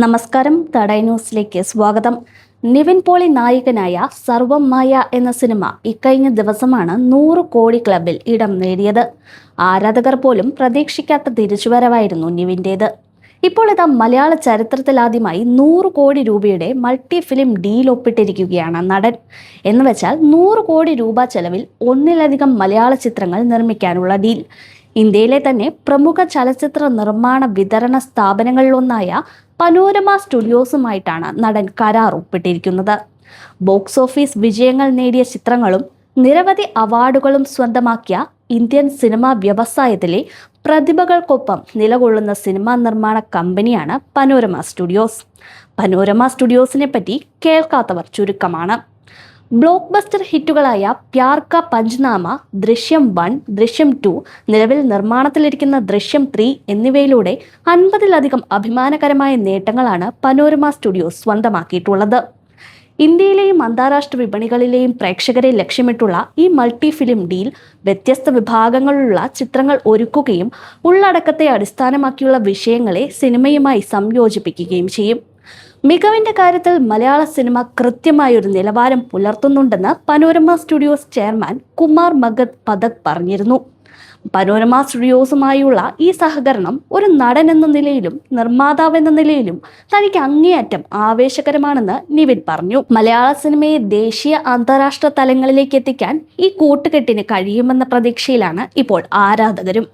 നമസ്കാരം. തടൈ ന്യൂസിലേക്ക് സ്വാഗതം. നിവിൻ പോളി നായകനായ സർവം മായ എന്ന സിനിമ ഇക്കഴിഞ്ഞ ദിവസമാണ് നൂറ് കോടി ക്ലബിൽ ഇടം നേടിയത്. ആരാധകർ പോലും പ്രതീക്ഷിക്കാത്ത തിരിച്ചുവരവായിരുന്നു നിവിന്റേത്. ഇപ്പോൾ ഇതാ മലയാള ചരിത്രത്തിലാദ്യമായി നൂറ് കോടി രൂപയുടെ മൾട്ടി ഫിലിം ഡീൽ ഒപ്പിട്ടിരിക്കുകയാണ് നടൻ. എന്ന് വെച്ചാൽ നൂറ് കോടി രൂപ ചെലവിൽ ഒന്നിലധികം മലയാള ചിത്രങ്ങൾ നിർമ്മിക്കാനുള്ള ഡീൽ. ഇന്ത്യയിലെ തന്നെ പ്രമുഖ ചലച്ചിത്ര നിർമ്മാണ വിതരണ സ്ഥാപനങ്ങളിലൊന്നായ പനോരമ സ്റ്റുഡിയോസുമായിട്ടാണ് നടൻ കരാർ ഒപ്പിട്ടിരിക്കുന്നത്. ബോക്സ് ഓഫീസ് വിജയങ്ങൾ നേടിയ ചിത്രങ്ങളും നിരവധി അവാർഡുകളും സ്വന്തമാക്കിയ ഇന്ത്യൻ സിനിമാ വ്യവസായത്തിലെ പ്രതിഭകൾക്കൊപ്പം നിലകൊള്ളുന്ന സിനിമാ നിർമ്മാണ കമ്പനിയാണ് പനോരമ സ്റ്റുഡിയോസ്. പനോരമ സ്റ്റുഡിയോസിനെ പറ്റി കേൾക്കാത്തവർ ചുരുക്കമാണ്. ബ്ലോക്ക് ബസ്റ്റർ ഹിറ്റുകളായ പ്യാർ ക പഞ്ച്നാമ ദൃശ്യം വൺ ദൃശ്യം ടു നിലവിൽ നിർമ്മാണത്തിലിരിക്കുന്ന ദൃശ്യം ത്രീ എന്നിവയിലൂടെ അൻപതിലധികം അഭിമാനകരമായ നേട്ടങ്ങളാണ് പനോരമ സ്റ്റുഡിയോസ് സ്വന്തമാക്കിയിട്ടുള്ളത്. ഇന്ത്യയിലെയും അന്താരാഷ്ട്ര വിപണികളിലെയും പ്രേക്ഷകരെ ലക്ഷ്യമിട്ടുള്ള ഈ മൾട്ടി ഫിലിം ഡീൽ വ്യത്യസ്ത വിഭാഗങ്ങളിലുള്ള ചിത്രങ്ങൾ ഒരുക്കുകയും ഉള്ളടക്കത്തെ അടിസ്ഥാനമാക്കിയുള്ള വിഷയങ്ങളെ സിനിമയുമായി സംയോജിപ്പിക്കുകയും ചെയ്യും. മികവിന്റെ കാര്യത്തിൽ മലയാള സിനിമ കൃത്യമായ ഒരു നിലവാരം പുലർത്തുന്നുണ്ടെന്ന് Panorama Studios chairman Kumar Mangat Pathak പറഞ്ഞിരുന്നു. പനോരമ സ്റ്റുഡിയോസുമായുള്ള ഈ സഹകരണം ഒരു നടൻ എന്ന നിലയിലും നിർമ്മാതാവ് എന്ന നിലയിലും തനിക്ക് അങ്ങേയറ്റം ആവേശകരമാണെന്ന് നിവിൻ പറഞ്ഞു. മലയാള സിനിമയെ ദേശീയ അന്താരാഷ്ട്ര തലങ്ങളിലേക്ക് എത്തിക്കാൻ ഈ കൂട്ടുകെട്ടിന് കഴിയുമെന്ന പ്രതീക്ഷയിലാണ് ഇപ്പോൾ ആരാധകരും.